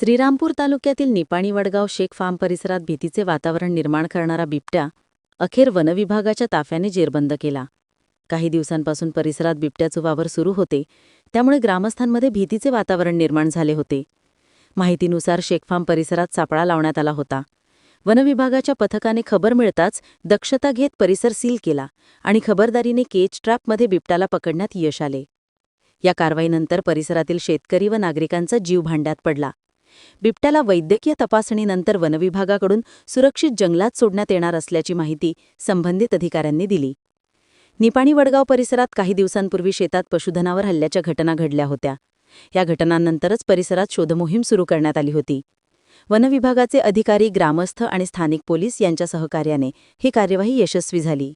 श्रीरामपूर तालुक्यातील निपाणी वडगाव शेख फार्म परिसरात भीतीचे वातावरण निर्माण करणारा बिबट्या अखेर वनविभागाच्या ताफ्याने जेरबंद केला. काही दिवसांपासून परिसरात बिबट्याचं वावर सुरू होते. त्यामुळे ग्रामस्थांमध्ये भीतीचे वातावरण निर्माण झाले होते. माहितीनुसार शेखफार्म परिसरात सापळा लावण्यात आला होता. वनविभागाच्या पथकाने खबर मिळताच दक्षता घेत परिसर सील केला आणि खबरदारीने केज ट्रॅपमध्ये बिबट्याला पकडण्यात यश आले. या कारवाईनंतर परिसरातील शेतकरी व नागरिकांचा जीव भांड्यात पडला. बिबट्याला वैद्यकीय तपासणीनंतर वनविभागाकडून सुरक्षित जंगलात सोडण्यात येणार असल्याची माहिती संबंधित अधिकाऱ्यांनी दिली. निपाणी वडगाव परिसरात काही दिवसांपूर्वी शेतात पशुधनावर हल्ल्याच्या घटना घडल्या होत्या. या घटनांनंतरच परिसरात शोधमोहीम सुरू करण्यात आली होती. वनविभागाचे अधिकारी ग्रामस्थ आणि स्थानिक पोलीस यांच्या सहकार्याने ही कार्यवाही यशस्वी झाली.